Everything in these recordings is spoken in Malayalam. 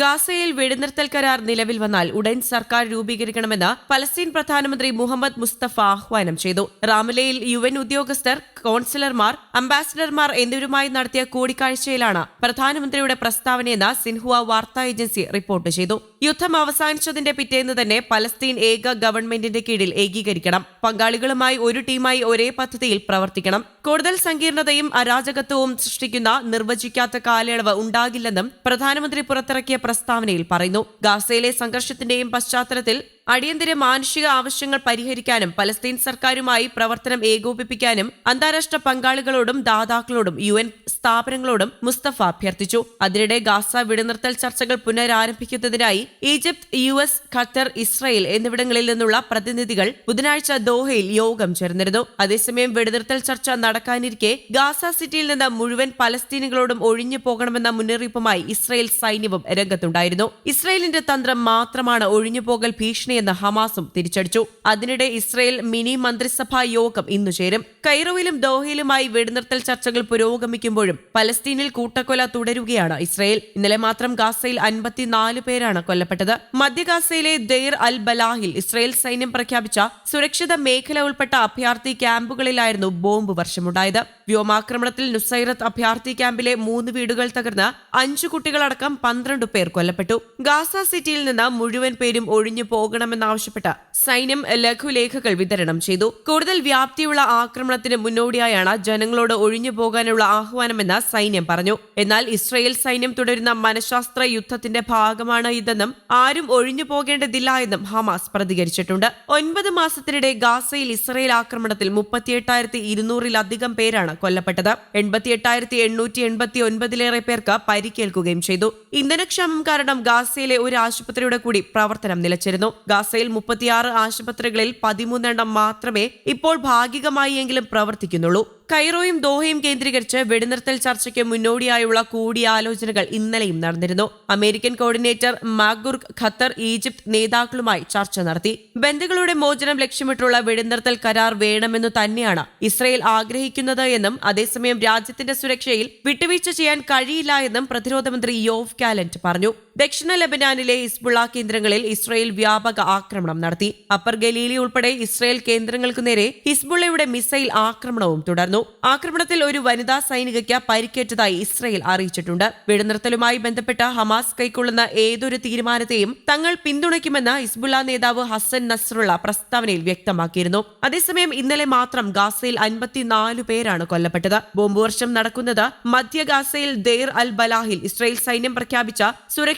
ഗാസയിൽ വെടിനിർത്തൽ കരാർ നിലവിൽ വന്നാൽ ഉടൻ സർക്കാർ രൂപീകരിക്കണമെന്ന് പലസ്തീൻ പ്രധാനമന്ത്രി മുഹമ്മദ് മുസ്തഫ ആഹ്വാനം ചെയ്തു. റാമലയിൽ യു എൻ ഉദ്യോഗസ്ഥർ കൌൺസിലർമാർ അംബാസിഡർമാർ എന്നിവരുമായി നടത്തിയ കൂടിക്കാഴ്ചയിലാണ് പ്രധാനമന്ത്രിയുടെ പ്രസ്താവനയെന്ന് സിൻഹുവ വാർത്താ ഏജൻസി റിപ്പോർട്ട് ചെയ്തു. യുദ്ധം അവസാനിച്ചതിന്റെ പിറ്റേന്ന് തന്നെ പലസ്തീൻ ഏക ഗവൺമെന്റിന്റെ കീഴിൽ ഏകീകരിക്കണം. പങ്കാളികളുമായി ഒരു ടീമായി ഒരേ പദ്ധതിയിൽ പ്രവർത്തിക്കണം. കൂടുതൽ സങ്കീർണതയും അരാജകത്വവും സൃഷ്ടിക്കുന്ന നിർവചിക്കാത്ത കാലയളവ് ഉണ്ടാകില്ലെന്നും പ്രധാനമന്ത്രി പുറത്തിറക്കിയ പ്രസ്താവനയിൽ പറയുന്നു. ഗാസയിലെ സംഘർഷത്തിന്റെയും പശ്ചാത്തലത്തിൽ അടിയന്തര മാനുഷിക ആവശ്യങ്ങൾ പരിഹരിക്കാനും പലസ്തീൻ സർക്കാരുമായി പ്രവർത്തനം ഏകോപിപ്പിക്കാനും അന്താരാഷ്ട്ര പങ്കാളികളോടും ദാതാക്കളോടും യു എൻ സ്ഥാപനങ്ങളോടും മുസ്തഫ അഭ്യർത്ഥിച്ചു. അതിനിടെ ഗാസ വെടിനിർത്തൽ ചർച്ചകൾ പുനരാരംഭിക്കുന്നതിനായി Egypt U S Qatar Israel എന്നിവിടങ്ങളിൽ നിന്നുള്ള പ്രതിനിധികൾ ബുധനാഴ്ച ദോഹയിൽ യോഗം ചേർന്നിരുന്നു. അതേസമയം വെടിനിർത്തൽ ചർച്ച നടക്കാനിരിക്കെ ഗാസ സിറ്റിയിൽ നിന്ന് മുഴുവൻ പലസ്തീനുകളോടും ഒഴിഞ്ഞു പോകണമെന്ന മുന്നറിയിപ്പുമായി ഇസ്രായേൽ സൈന്യവും രംഗത്തുണ്ടായിരുന്നു. ഇസ്രായേലിന്റെ തന്ത്രം മാത്രമാണ് ഒഴിഞ്ഞുപോകൽ ഭീഷണിയെന്ന് ഹമാസും തിരിച്ചടിച്ചു. അതിനിടെ ഇസ്രയേൽ മിനി മന്ത്രിസഭാ യോഗം ഇന്നു ചേരും. കൈറോയിലും ദോഹയിലുമായി വെടിനിർത്തൽ ചർച്ചകൾ പുരോഗമിക്കുമ്പോഴും പലസ്തീനിൽ കൂട്ടക്കൊല തുടരുകയാണ് ഇസ്രയേൽ. ഇന്നലെ മാത്രം ഗാസയിൽ അൻപത്തിനാല് പേരാണ് കൊല്ലപ്പെട്ടത്. മധ്യ ഗാസയിലെ ദെയർ അൽ ബലാഹിൽ ഇസ്രയേൽ സൈന്യം പ്രഖ്യാപിച്ച സുരക്ഷിത മേഖല ഉൾപ്പെട്ട അഭയാർത്ഥി ക്യാമ്പുകളിലായിരുന്നു ബോംബ് വർഷമുണ്ടായത്. വ്യോമാക്രമണത്തിൽ നുസൈറത്ത് അഭയാർത്ഥി ക്യാമ്പിലെ മൂന്ന് വീടുകൾ തകർന്ന് അഞ്ചു കുട്ടികളടക്കം പന്ത്രണ്ട് പേർ കൊല്ലപ്പെട്ടു. ഗാസ സിറ്റിയിൽ നിന്ന് മുഴുവൻ പേരും ഒഴിഞ്ഞു പോകണമെന്നാവശ്യപ്പെട്ട് സൈന്യം ലഘുലേഖകൾ വിതരണം ചെയ്തു. കൂടുതൽ വ്യാപ്തിയുള്ള ആക്രമണത്തിന് മുന്നോടിയായാണ് ജനങ്ങളോട് ഒഴിഞ്ഞു പോകാനുള്ള ആഹ്വാനമെന്ന് സൈന്യം പറഞ്ഞു. എന്നാൽ ഇസ്രയേൽ സൈന്യം തുടരുന്ന മനഃശാസ്ത്ര യുദ്ധത്തിന്റെ ഭാഗമാണ് ഇതെന്നും ആരും ഒഴിഞ്ഞു പോകേണ്ടതില്ല എന്നും ഹമാസ് പ്രതികരിച്ചിട്ടുണ്ട്. ഒൻപത് മാസത്തിനിടെ ഗാസയിൽ ഇസ്രയേൽ ആക്രമണത്തിൽ മുപ്പത്തിയെട്ടായിരത്തി ഇരുന്നൂറിലധികം പേരാണ് കൊല്ലപ്പെട്ടത്. എൺപത്തിയെട്ടായിരത്തി എണ്ണൂറ്റി എൺപത്തി ഒൻപതിലേറെ പേർക്ക് പരിക്കേൽക്കുകയും ചെയ്തു. ഇന്ധനക്ഷാമം കാരണം ഗാസയിലെ ഒരു ആശുപത്രിയുടെ കൂടി പ്രവർത്തനം നിലച്ചിരുന്നു. ഗാസയിൽ മുപ്പത്തിയാറ് ആശുപത്രികളിൽ പതിമൂന്നെണ്ണം മാത്രമേ ഇപ്പോൾ ഭാഗികമായി എങ്കിലും പ്രവർത്തിക്കുന്നുള്ളൂ. കൈറോയും ദോഹയും കേന്ദ്രീകരിച്ച് വെടിനിർത്തൽ ചർച്ചയ്ക്ക് മുന്നോടിയായുള്ള കൂടിയാലോചനകൾ ഇന്നലെയും നടന്നിരുന്നു. American coordinator McGurk Qatar Egypt നേതാക്കളുമായി ചർച്ച നടത്തി. ബന്ധുക്കളുടെ മോചനം ലക്ഷ്യമിട്ടുള്ള വെടിനിർത്തൽ കരാർ വേണമെന്നു തന്നെയാണ് ഇസ്രയേൽ ആഗ്രഹിക്കുന്നത് എന്നും അതേസമയം രാജ്യത്തിന്റെ സുരക്ഷയിൽ വിട്ടുവീഴ്ച ചെയ്യാൻ കഴിയില്ല എന്നും പ്രതിരോധ മന്ത്രി യോവ് കാലന്റ് പറഞ്ഞു. ദക്ഷിണ ലബനാനിലെ ഹിസ്ബുള്ള കേന്ദ്രങ്ങളിൽ ഇസ്രയേൽ വ്യാപക ആക്രമണം നടത്തി. അപ്പർ ഗലീലി ഉൾപ്പെടെ ഇസ്രയേൽ കേന്ദ്രങ്ങൾക്കു നേരെ ഹിസ്ബുള്ളയുടെ മിസൈൽ ആക്രമണവും തുടർന്നു. ആക്രമണത്തിൽ ഒരു വനിതാ സൈനികയ്ക്ക് പരിക്കേറ്റതായി ഇസ്രയേൽ അറിയിച്ചിട്ടുണ്ട്. വെടിനിർത്തലുമായി ബന്ധപ്പെട്ട ഹമാസ് കൈക്കൊള്ളുന്ന ഏതൊരു തീരുമാനത്തെയും തങ്ങൾ പിന്തുണയ്ക്കുമെന്ന് ഹിസ്ബുള്ള നേതാവ് ഹസൻ നസ്രുള്ള പ്രസ്താവനയിൽ വ്യക്തമാക്കിയിരുന്നു. അതേസമയം ഇന്നലെ മാത്രം ഗാസയിൽ അൻപത്തിനാല് പേരാണ് കൊല്ലപ്പെട്ടത്. ബോംബ് വർഷം നടക്കുന്നത് മധ്യ ഗാസയിൽ ദേർ അൽ ബലാഹിൽ ഇസ്രയേൽ സൈന്യം പ്രഖ്യാപിച്ച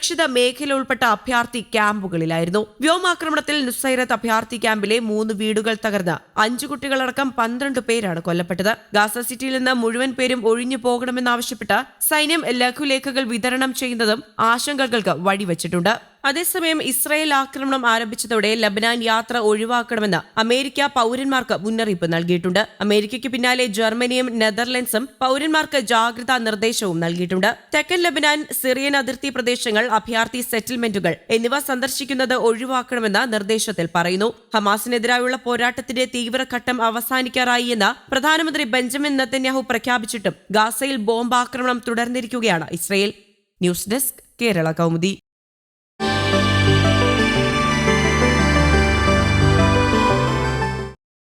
സുരക്ഷിത മേഖല ഉൾപ്പെട്ട അഭയാർത്ഥി ക്യാമ്പുകളിലായിരുന്നു. വ്യോമാക്രമണത്തിൽ നുസൈറത്ത് അഭയാർത്ഥി ക്യാമ്പിലെ മൂന്ന് വീടുകൾ തകർന്ന് അഞ്ചു കുട്ടികളടക്കം പന്ത്രണ്ട് പേരാണ് കൊല്ലപ്പെട്ടത്. ഗാസ സിറ്റിയിൽ നിന്ന് മുഴുവൻ പേരും ഒഴിഞ്ഞു പോകണമെന്നാവശ്യപ്പെട്ട് സൈന്യം ലഘുലേഖകൾ വിതരണം ചെയ്യുന്നതും ആശങ്കകൾക്ക് വഴിവെച്ചിട്ടുണ്ട്. അതേസമയം ഇസ്രായേൽ ആക്രമണം ആരംഭിച്ചതോടെ ലബനാൻ യാത്ര ഒഴിവാക്കണമെന്ന് അമേരിക്ക പൌരന്മാർക്ക് മുന്നറിയിപ്പ് നൽകിയിട്ടുണ്ട്. അമേരിക്കയ്ക്ക് പിന്നാലെ ജർമ്മനിയും നെതർലൻഡ്സും പൌരന്മാർക്ക് ജാഗ്രതാ നിർദ്ദേശവും നൽകിയിട്ടുണ്ട്. തെക്കൻ ലബനാൻ സിറിയൻ അതിർത്തി പ്രദേശങ്ങൾ അഭയാർത്ഥി സെറ്റിൽമെന്റുകൾ എന്നിവ സന്ദർശിക്കുന്നത് ഒഴിവാക്കണമെന്ന് നിർദ്ദേശത്തിൽ പറയുന്നു. ഹമാസിനെതിരായുള്ള പോരാട്ടത്തിന്റെ തീവ്രഘട്ടം അവസാനിക്കാറായി എന്ന് പ്രധാനമന്ത്രി ബെഞ്ചമിൻ നെത്തന്യാഹു പ്രഖ്യാപിച്ചിട്ടും ഗാസയിൽ ബോംബാക്രമണം തുടർന്നിരിക്കുകയാണ് Israel. News desk Kerala Kaumudi.